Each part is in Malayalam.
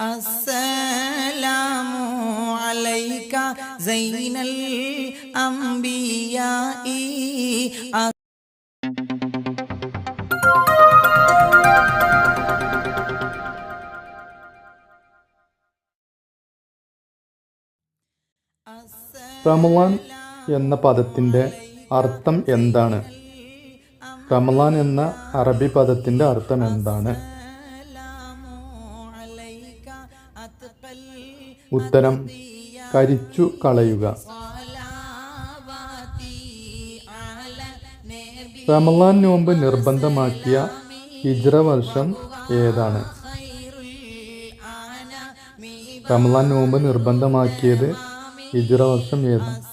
അസ്സലാമു അലൈക സൈനൽ അംബിയായി. റമലാൻ എന്ന പദത്തിന്റെ അർത്ഥം എന്താണ്? റമലാൻ എന്ന അറബി പദത്തിന്റെ അർത്ഥം എന്താണ്? ഉത്തരം കരിച്ചു കളയുക. റമലാൻ നോമ്പ് നിർബന്ധമാക്കിയ ഹിജ്ര വർഷം ഏതാണ്? റമലാൻ നോമ്പ് നിർബന്ധമാക്കിയത് ഹിജ്ര വർഷം ഏതാണ്?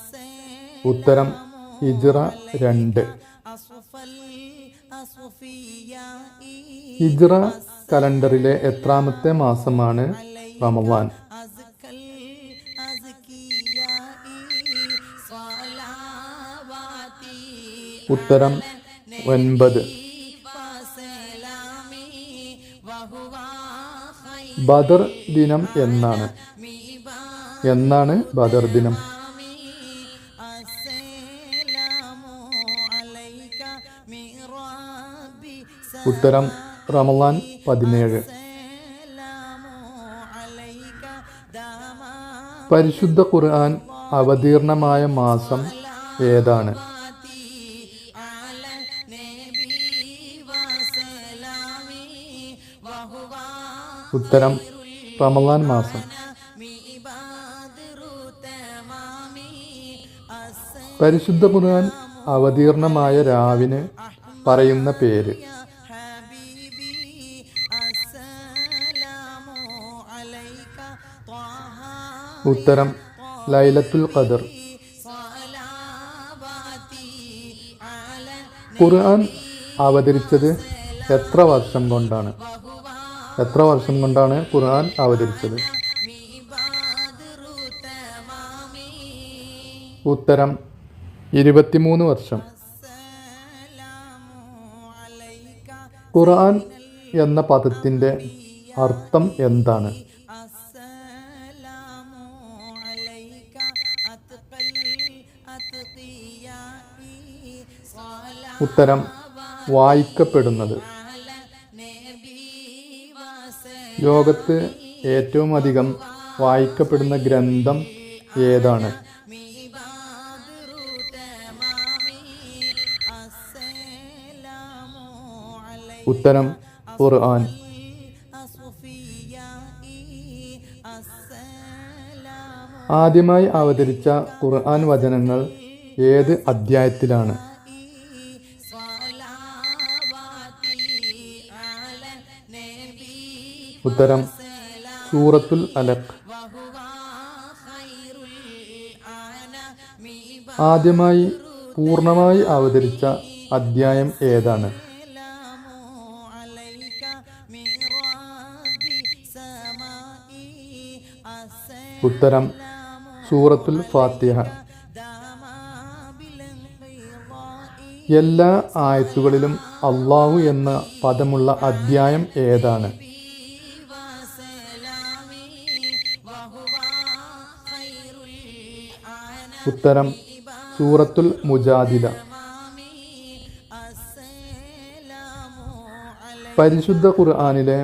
ഉത്തരം ഹിജ്ര രണ്ട്. ഹിജ്ര കലണ്ടറിലെ എത്രാമത്തെ മാസമാണ് റമദാൻ. ഉത്തരം ഒൻപത്. ബദർ ദിനം എന്നാണ്. എന്നാണ് ബദർ ദിനം? ഉത്തരം റമലാൻ പതിനേഴ്. പരിശുദ്ധ ഖുർആൻ അവതീർണമായ മാസം ഏതാണ്? ഉത്തരം റമലാൻ മാസം. പരിശുദ്ധ ഖുർആൻ അവതീർണമായ രാവിന് പറയുന്ന പേര്. ഉത്തരം ലൈലത്തുൽ ഖദർ. ഖുർആൻ അവതരിച്ചത് എത്ര വർഷം കൊണ്ടാണ്? എത്ര വർഷം കൊണ്ടാണ് ഖുർആൻ അവതരിച്ചത്? ഉത്തരം ഇരുപത്തിമൂന്ന് വർഷം. ഖുർആൻ എന്ന പദത്തിന്റെ അർത്ഥം എന്താണ്? ഉത്തരം വായിക്കപ്പെടുന്നത്. ലോകത്ത് ഏറ്റവും അധികം വായിക്കപ്പെടുന്ന ഗ്രന്ഥം ഏതാണ്? ഉത്തരം ഖുർആൻ. ആദ്യമായി അവതരിച്ച ഖുർആൻ വചനങ്ങൾ ഏത് അധ്യായത്തിലാണ്? ഉത്തരം സൂറത്തുൽ അലക് ആദ്യമായി പൂർണമായി അവതരിച്ച അദ്ധ്യായം ഏതാണ്? ഉത്തരം സൂറത്തുൽ ഫാത്തിഹ. എല്ലാ ആയത്തുകളിലും അള്ളാഹു എന്ന പദമുള്ള അദ്ധ്യായം ഏതാണ്? ഉത്തരം സൂറത്തുൽ മുജാദില. പരിശുദ്ധ ഖുർആാനിലെ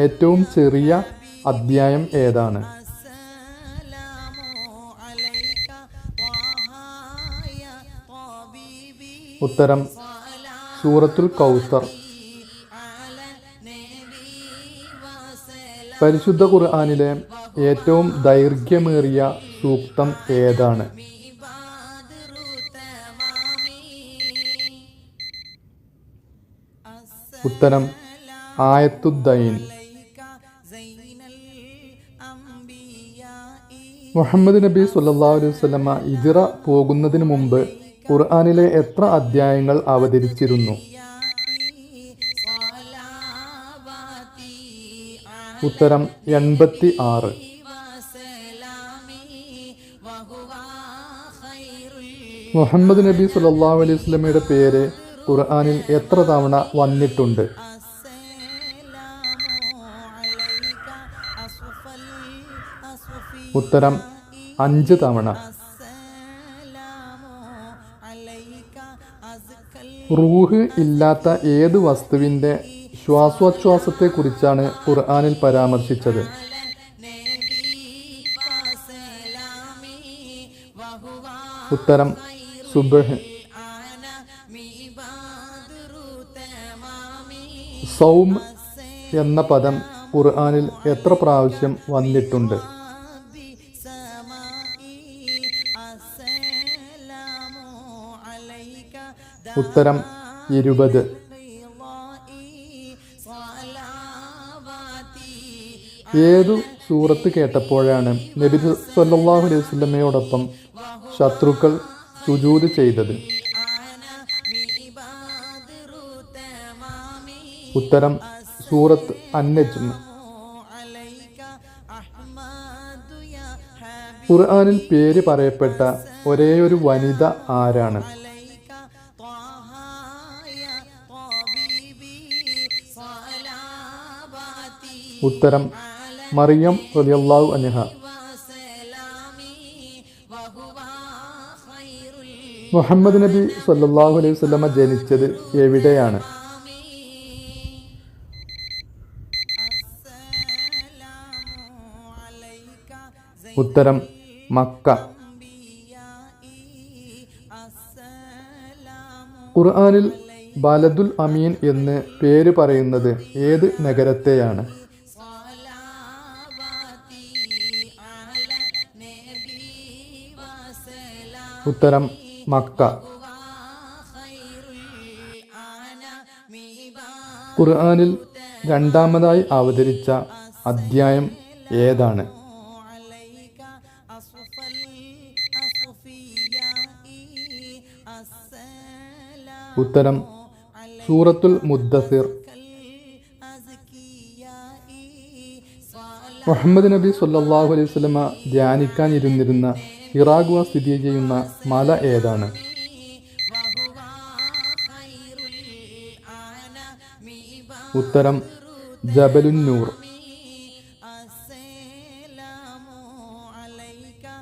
ഏറ്റവും ചെറിയ അധ്യായം ഏതാണ്? ഉത്തരം സൂറത്തുൽ കൗസർ. പരിശുദ്ധ ഖുർആാനിലെ ഏറ്റവും ദൈർഘ്യമേറിയ സൂക്തം ഏതാണ്? ഉത്തരം ആയത്തുദ്ദൈൻ. മുഹമ്മദ് നബി സല്ലാ അലൈഹി വസ്ലമ ഇജിറ പോകുന്നതിന് മുമ്പ് ഖുർആാനിലെ എത്ര അധ്യായങ്ങൾ അവതരിച്ചിരുന്നു? ഉത്തരം എൺപത്തി ആറ് മുഹമ്മദ് നബി സല്ലാഹു അലൈഹി സ്വലമയുടെ പേര് ഖുർആാനിൽ എത്ര തവണ വന്നിട്ടുണ്ട്? ഉത്തരം അഞ്ച് തവണ. റൂഹ് ഇല്ലാത്ത ഏത് വസ്തുവിന്റെ ശ്വാസോച്ഛ്വാസത്തെക്കുറിച്ചാണ് ഖുർആാനിൽ പരാമർശിച്ചത്? ഉത്തരം സുബഹ്. സൗം എന്ന പദം ഖുർആാനിൽ എത്ര പ്രാവശ്യം വന്നിട്ടുണ്ട്? ഉത്തരം ഇരുപത്. ഏതു സൂറത്ത് കേട്ടപ്പോഴാണ് നബി സല്ലാഹു അലൈഹി സ്വലമയോടൊപ്പം ശത്രുക്കൾ സുജൂത് ചെയ്തത്. ഉത്തരം സൂറത്ത് അന്നജ്മ ഖുർആാനിൽ പേര് പറയപ്പെട്ട ഒരേയൊരു വനിത ആരാണ്? ഉത്തരം മറിയം റലിയല്ലാഹു അനഹ മുഹമ്മദ് നബി സല്ലാഹു അലൈഹി സ്വല്ല ജനിച്ചത് എവിടെയാണ്? ഉത്തരം മക്ക. ഖുർആാനിൽ ബലദുൽ അമീൻ എന്ന് പേര് പറയുന്നത് ഏത് നഗരത്തെയാണ്? ഉത്തരം മക്ക. ഖുർആാനിൽ രണ്ടാമതായി അവതരിച്ച അദ്ധ്യായം ഏതാണ്? ഉത്തരം സൂറത്തുൽ മുദ്ദസിർ. മുഹമ്മദ് നബി സല്ലാഹു അലൈഹി സ്വലമ ധ്യാനിക്കാനിരുന്നിരുന്ന ഇറാഗുവ സ്ഥിതി ചെയ്യുന്ന മല ഏതാണ്? ഉത്തരം ജബലുന്നൂർ.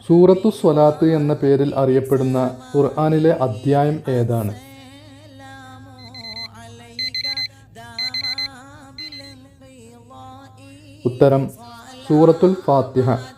സൂറത്തു സ്വലാത്ത് എന്ന പേരിൽ അറിയപ്പെടുന്ന ഖുർആാനിലെ അധ്യായം ഏതാണ്? ഉത്തരം സൂറത്തുൽ ഫാത്തിഹ.